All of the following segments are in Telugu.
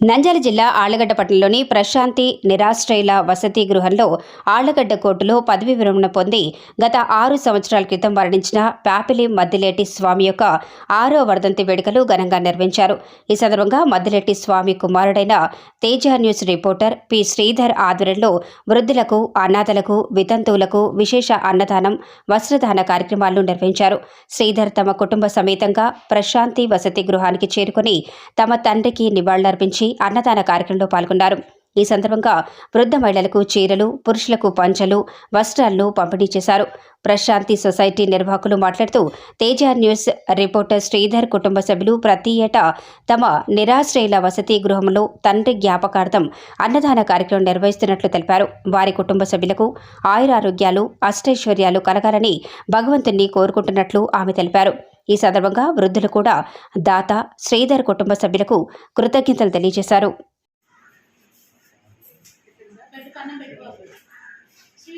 నంద్యాల జిల్లా ఆళ్ళగడ్డ పట్టణంలోని ప్రశాంతి నిరాశ్రయుల వసతి గృహంలో ఆళ్ళగడ్డ కోర్టులో పదవి విరమణ పొంది గత ఆరు సంవత్సరాల క్రితం మరణించిన ప్యాపిలి మద్దిలేటి స్వామి యొక్క ఆరో వర్ధంతి వేడుకలు ఘనంగా నిర్వహించారు. ఈ సందర్భంగా మద్దిలేటి స్వామి కుమారుడైన Teja news reporter P. Sridhar ఆధ్వర్యంలో వృద్ధులకు అనాథలకు వితంతువులకు విశేష అన్నదానం వస్త్రదాన కార్యక్రమాలను నిర్వహించారు. శ్రీధర్ తమ కుటుంబ సమేతంగా ప్రశాంతి వసతి గృహానికి చేరుకుని తమ తండ్రికి నివాళులర్పించి అన్నదాన కార్యక్రమంలో పాల్గొన్నారు ఈ సందర్భంగా వృద్ధ మహిళలకు చీరలు పురుషులకు పంచలు వస్త్రాలను పంపిణీ చేశారు. ప్రశాంతి సొసైటీ నిర్వాహకులు మాట్లాడుతూ తేజ న్యూస్ రిపోర్టర్ శ్రీధర్ కుటుంబ సభ్యులు ప్రతి ఏటా తమ నిరాశ్రయుల వసతి గృహంలో తండ్రి జ్ఞాపకార్థం అన్నదాన కార్యక్రమం నిర్వహిస్తున్నట్లు తెలిపారు. వారి కుటుంబ సభ్యులకు ఆయురారోగ్యాలు అష్టైశ్వర్యాలు కలగాలని భగవంతుణ్ణి కోరుకుంటున్నట్లు ఆమె తెలిపారు. ఈ సందర్భంగా వృద్ధులు కూడా దాత శ్రీధర్ కుటుంబ సభ్యులకు కృతజ్ఞతలు తెలియజేశారు.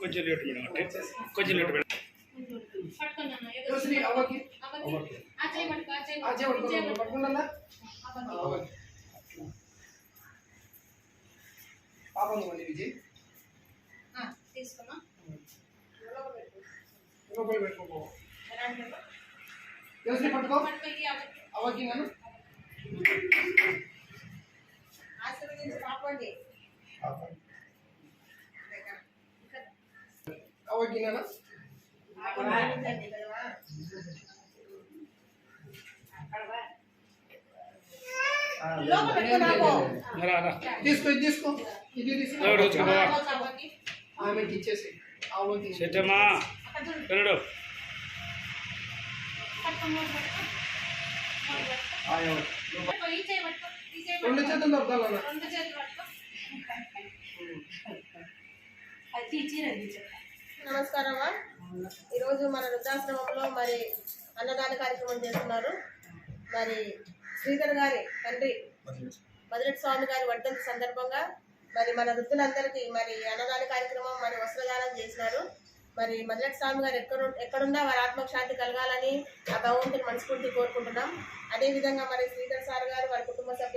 కొంచెం లేట్ మేడం అంటే కొంచెం లేట్ మేడం పట్టుకున్నాను ఏదో తులసి అవ్వకి అవ్వకి. ఆ చేయి పట్టుకో తీసుకో ఇది తీసుకో ఇది తీసుకో ఎవరు వచ్చుకో బావా రోజు అవ్వకి. ఆమెకి ఇచ్చేసి అవ్వకి సెట్టమ్మా అక్కడ చూడు. పెరడు పట్టుకో, మూడు పట్టుకో. మూడు పట్టుకో. ఆ అవ్వ. పట్టుకో, ఈ చేయి పట్టుకో, ఈ చేయి రెండు పట్టుకో. చేతులు దొరుకుతాను రెండు చేతులు నమస్కారం అమ్మా. ఈరోజు మన వృద్ధాశ్రమంలో మరి అన్నదాన కార్యక్రమం చేస్తున్నారు. మరి శ్రీధర్ గారి తండ్రి మధురెడ్డి స్వామి గారి వర్ధంతి సందర్భంగా మరి మన వృద్ధులందరికీ మరి అన్నదాన కార్యక్రమం మరి వస్త్రదానం చేసినారు. మరి మధురెడ్డి స్వామి గారు ఎక్కడ ఎక్కడున్నా వారి ఆత్మకు శాంతి కలగాలని ఆ భగవంతుని మనస్ఫూర్తి కోరుకుంటున్నాం. అదేవిధంగా మరి శ్రీధర్ సార్ గారు వారి కుటుంబ సభ్యులు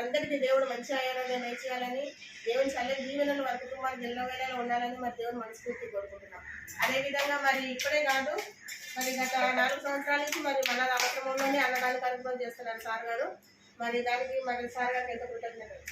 వారందరికీ దేవుడు మంచి ఆరోగ్యం నేర్చేయాలని దేవుని చల్లని దీవెనలు వారి కుటుంబానికి ఎల్లవేళలో ఉండాలని మరి దేవుని మనస్ఫూర్తి కోరుకుంటున్నాం. అదేవిధంగా మరి ఇప్పుడే కాదు మరి గత నాలుగు సంవత్సరాల నుంచి మరి మన ఆశ్రమంలోనే అన్నదాన కార్యక్రమం చేస్తున్నారు సార్ గారు. మరి దానికి మరి సార్ గారికి ఎంత కృతజ్ఞతలు.